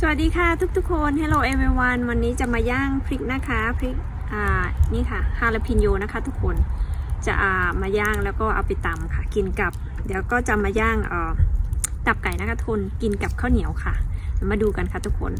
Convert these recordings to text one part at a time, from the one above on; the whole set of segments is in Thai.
สวัสดีค่ะทุกๆคน Hello everyone วันนี้จะมาย่างพริกนะคะพริกอ่านี่ค่ะฮาลาพินโยนะคะ ทุกคนจะอ่ามาย่างแล้วก็เอาไปตำค่ะ กินกับ เดี๋ยวก็จะมาย่างเอ่อตับไก่นะคะทุกคนกินกับข้าวเหนียวค่ะ มาดูกันค่ะทุกคน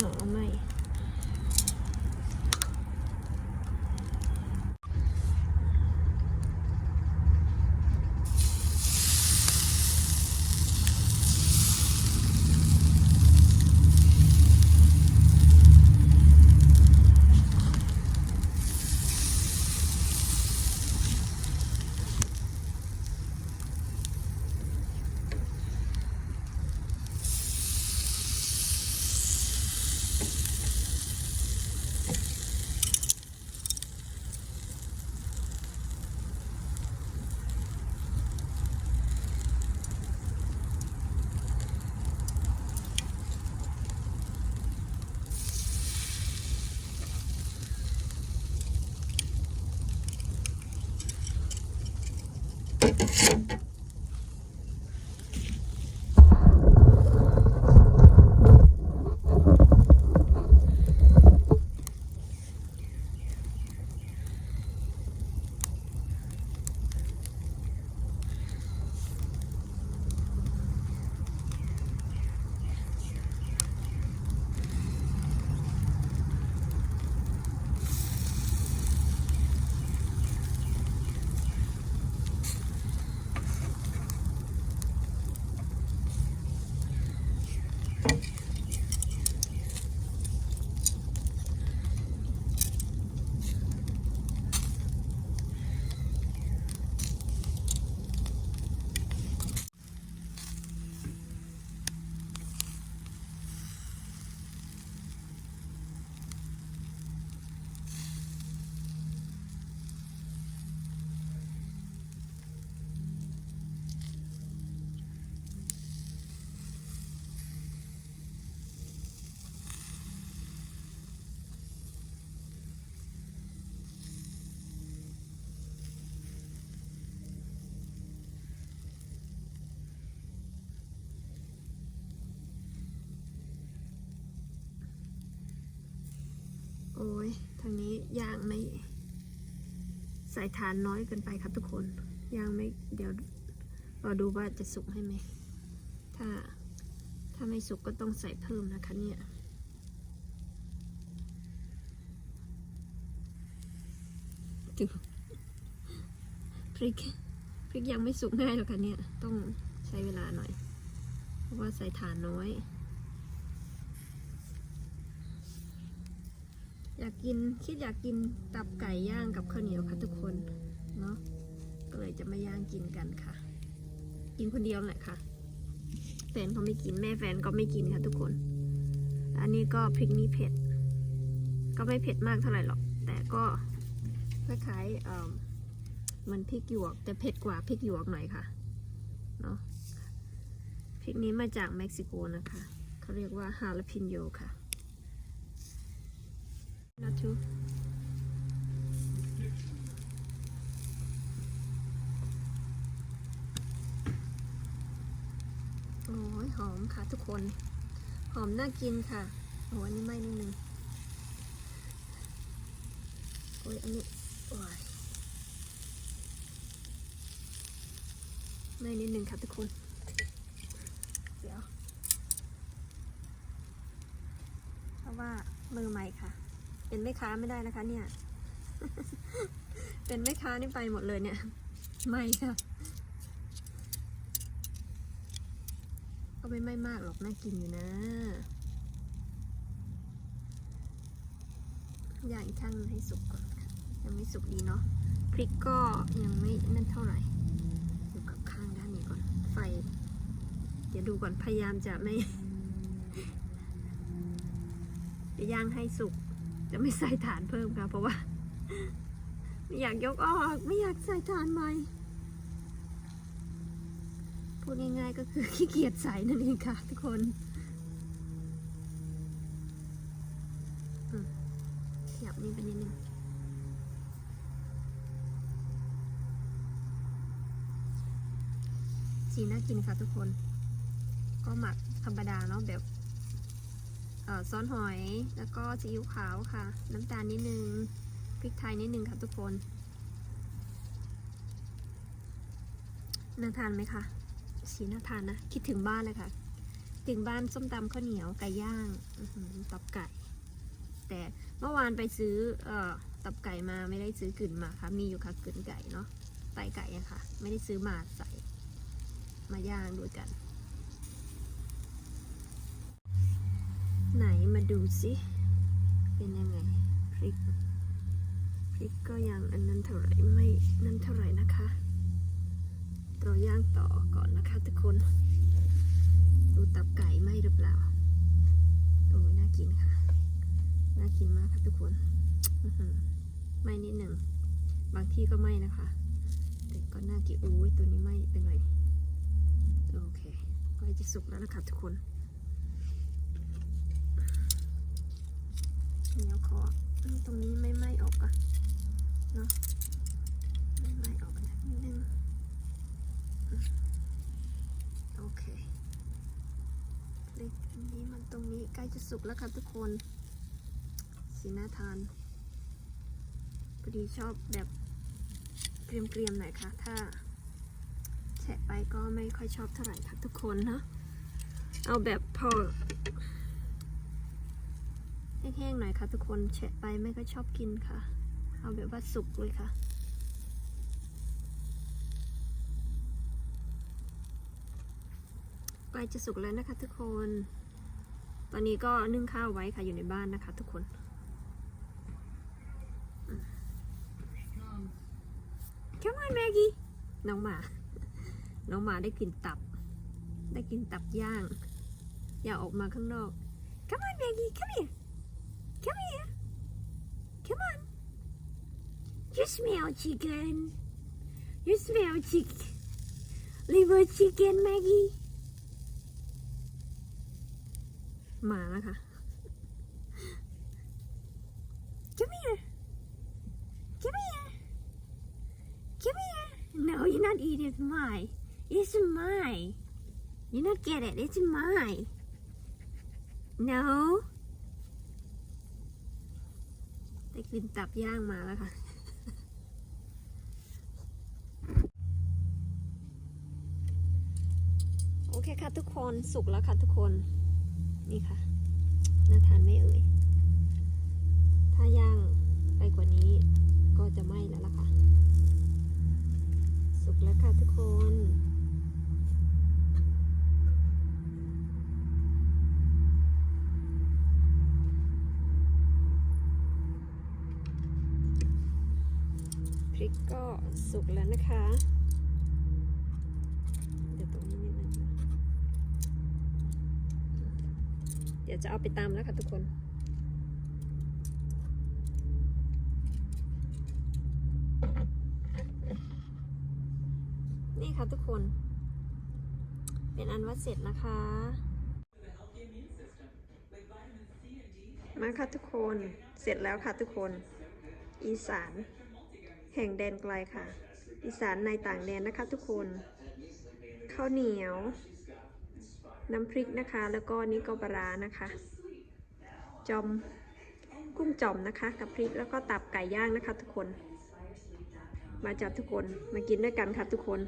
เอา ทางนี้ย่างไม่ใส่ฐานน้อยเกินไปครับทุกคนย่างไม่เดี๋ยวรอดูว่าจะสุกให้ไหม ถ้าถ้าไม่สุกก็ต้องใส่เพิ่มนะคะเนี่ยจึงพริกพริกยังไม่สุกง่ายหรอกค่ะเนี่ย ต้องใช้เวลาหน่อย เพราะว่าใส่ฐานน้อย อยากกินคิดอยากกินตับไก่ย่างกับข้าวเหนียวค่ะทุกคนเนาะก็เลยจะมาย่างกินกันค่ะ กินคนเดียวแหละค่ะแฟนเขาไม่กินแม่แฟนก็ไม่กินค่ะทุกคน อันนี้ก็พริกนี้เผ็ด ก็ไม่เผ็ดมากเท่าไหร่หรอก แต่ก็คล้ายๆเอ่อมันพริกหยวก แต่เผ็ดกว่าพริกหยวกหน่อยค่ะเนาะพริกนี้มาจากเม็กซิโกนะคะ เขาเรียกว่าฮาลาพินโยค่ะ Not too. โอ้ยหอมค่ะทุกคน หอมน่ากินค่ะโอ้อันนี้ไม่นิดนึงโอ้ยอันนี้โอ้ยไม่นิดนึงค่ะทุกคน เดี๋ยว เพราะว่ามือใหม่ค่ะ เป็นแม่ค้าไม่ได้นะคะ เนี่ย เป็นแม่ค้านี่ไปหมดเลยเนี่ย ไม่ค่ะ ก็ไม่ไม่มากหรอกน่ากินอยู่นะย่างอีกข้างให้สุกก่อนยังไม่สุกดีเนาะ พริกก็ยังไม่นั่นเท่าไหร่อยู่กับข้างด้านนี้ก่อน ไฟ เดี๋ยวดูก่อน พยายามจะไม่ จะย่างให้สุก จะไม่ใส่ฐานเพิ่มค่ะ เพราะว่า ไม่อยากยกออก ไม่อยากใส่ฐานใหม่พูดง่ายๆก็คือขี้เกียจใส่นั่นเองค่ะทุกคนขยับนี่ไปนิดนึงสีน่ากินค่ะทุกคน ก็หมักธรรมดาเนาะแบบ ซอสหอย แล้วก็ซีอิ๊วขาวค่ะ น้ำตาลนิดนึง พริกไทยนิดนึงค่ะทุกคนน่าทานไหมคะ สีน่าทานนะ คิดถึงบ้านเลยค่ะ ถึงบ้านส้มตำข้าวเหนียวไก่ย่างตับไก่ แต่เมื่อวานไปซื้ออตับไก่มาไม่ได้ซื้อกึ่นมาค่ะ มีอยู่ค่ะกึ่นไก่เนาะไตไก่อะค่ะ ไม่ได้ซื้อมาใส่มาย่างด้วยกัน ไหนมา ดูสิเป็นยังไงพริกพริกก็ยังอันนั้นเท่าไหร่ไม่นั่นเท่าไหร่นะคะเราย่างต่อก่อนนะคะทุกคน ดูตับไก่ไหมหรือเปล่าโอ้ยน่ากินค่ะ น่ากินมากค่ะทุกคนไหม่นิดหนึ่ง บางที่ก็ไหม่นะคะ แต่ก็น่ากินโอ้ยตัวนี้ไหม่ไปหน่อยโอเคใกล้จะสุกแล้วนะคะทุกคน เดี๋ยวขอตรงนี้ไม่ไหม้ออกอะเนาะไม่ไหม้ออกนะนิดนึงโอเคเล็กอันนี้มันตรงนี้ใกล้จะสุกแล้วค่ะทุกคนสีน่าทานพอดีชอบแบบเกรียมๆหน่อยค่ะ ถ้าแฉะไปก็ไม่ค่อยชอบเท่าไหร่ค่ะทุกคนเนาะเอาแบบพอ แห้งๆหน่อยค่ะทุกคนแฉะไปไม่ค่อยชอบกินค่ะ เอาแบบว่าสุกเลยค่ะ ใกล้จะสุกแล้วนะคะทุกคน ตอนนี้ก็นึ่งข้าวไว้ค่ะอยู่ในบ้านนะคะทุกคน Come on Maggie น้องหมา น้องหมาได้กลิ่นตับ ได้กลิ่นตับย่าง อย่าออกมาข้างนอก Come on Maggie come here come here come on you smell chicken you smell chicken liver chicken Maggie หมานะคะ Come here come here Come here. No, you're not eating. It's mine. It's mine. You not get it. It's mine. No. ได้กลิ่นตับย่างมาแล้วค่ะโอเคค่ะทุกคนสุกแล้วค่ะทุกคนนี่ค่ะน่าทานไม่เอ่ยถ้าย่างไปกว่านี้ก็จะไหม้แล้วล่ะค่ะ สุกแล้วค่ะทุกคน ริกก็สุกแล้วนะคะ เดี๋ยวตรงนี้นิดนึงนะเดี๋ยวจะเอาไปตามแล้วค่ะทุกคนนี่ค่ะทุกคน เป็นอันว่าเสร็จนะคะ มาค่ะทุกคน เสร็จแล้วค่ะทุกคน อีสาน แห่งแดนไกลค่ะ อีสานในต่างแดนนะคะทุกคนข้าวเหนียว น้ำพริกนะคะ แล้วก็นี่ก็ปลานะคะ จอมกุ้งจอมนะคะ กับพริกแล้วก็ตับไก่ย่างนะคะ ทุกคน มาจับทุกคนมากินด้วยกันค่ะทุกคน